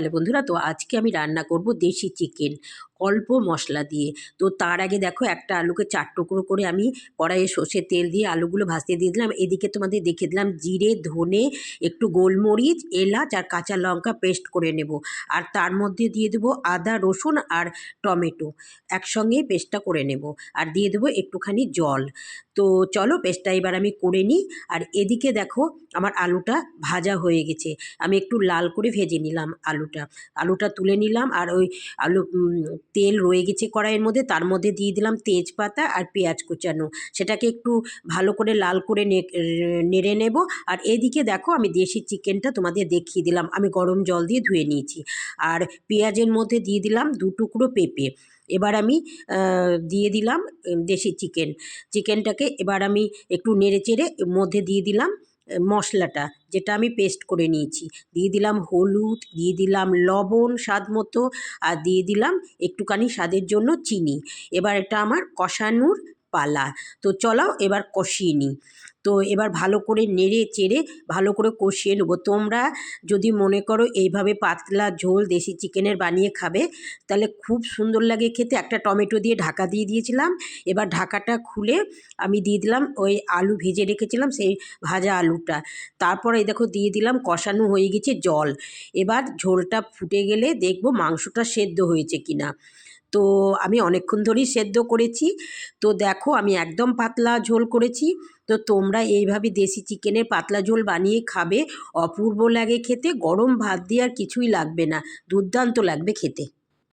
তাহলে বন্ধুরা তো আজকে আমি রান্না করব দেশি চিকেন অল্প মশলা দিয়ে। তো তার আগে দেখো একটা আলুকে চার টুকরো করে আমি কড়াইয়ে সর্ষের তেল দিয়ে আলুগুলো ভাজতে দিয়ে দিলাম। এদিকে তোমাদের দেখে দিলাম জিরে, ধনে, একটু গোলমরিচ, এলাচ আর কাঁচা লঙ্কা পেস্ট করে নেব। আর তার মধ্যে দিয়ে দেবো আদা, রসুন আর টমেটো। একসঙ্গে পেস্টটা করে নেব। আর দিয়ে দেবো একটুখানি জল। তো চলো পেস্টটা এবার আমি করে নিই। আর এদিকে দেখো আমার আলুটা ভাজা হয়ে গেছে। আমি একটু লাল করে ভেজে নিলাম আলুটা। আলুটা তুলে নিলাম আর ওই আলু তেল রয়ে গেছে কড়াইয়ের মধ্যে, তার মধ্যে দিয়ে দিলাম তেজপাতা আর পেঁয়াজ কুচানো। সেটাকে একটু ভালো করে লাল করে নেড়ে নেব। আর এদিকে দেখো আমি দেশি চিকেনটা তোমাদের দেখিয়ে দিলাম। আমি গরম জল দিয়ে ধুয়ে নিয়েছি। আর পেঁয়াজের মধ্যে দিয়ে দিলাম দু টুকরো পেঁপে। এবার আমি দিয়ে দিলাম দেশি চিকেন। চিকেনটাকে এবার আমি একটু নেড়ে চেড়ে মধ্যে দিয়ে দিলাম। মশলাটা, যেটা আমি পেস্ট করে নিয়েছি। দিয়ে দিলাম হলুদ, দিয়ে দিলাম লবণ স্বাদ মতো, আর দিয়ে দিলাম একটুখানি স্বাদের জন্য চিনি। এবার এটা আমার কষানোর পালা। তো চলাও এবার কষিয়ে নিই। তো এবার ভালো করে নেড়ে চেড়ে ভালো করে কষিয়ে নেব। তোমরা যদি মনে করো এইভাবে পাতলা ঝোল দেশি চিকেনের বানিয়ে খাবে, তাহলে খুব সুন্দর লাগে খেতে। একটা টমেটো দিয়ে ঢাকা দিয়ে দিয়েছিলাম। এবার ঢাকাটা খুলে আমি দিয়ে দিলাম ওই আলু ভেজে রেখেছিলাম, সেই ভাজা আলুটা। তারপরে দেখো দিয়ে দিলাম, কষানো হয়ে গেছে জল। এবার ঝোলটা ফুটে গেলে দেখব মাংসটা সেদ্ধ হয়েছে কিনা। তো আমি অনেকক্ষণ ধরেই সেদ্ধ করেছি। তো দেখো আমি একদম পাতলা ঝোল করেছি। তো তোমরা এইভাবে দেশি চিকেনের পাতলা ঝোল বানিয়ে খাবে। অপূর্ব লাগে খেতে, গরম ভাত দিয়ে আর কিছুই লাগবে না। দুর্দান্ত লাগবে খেতে।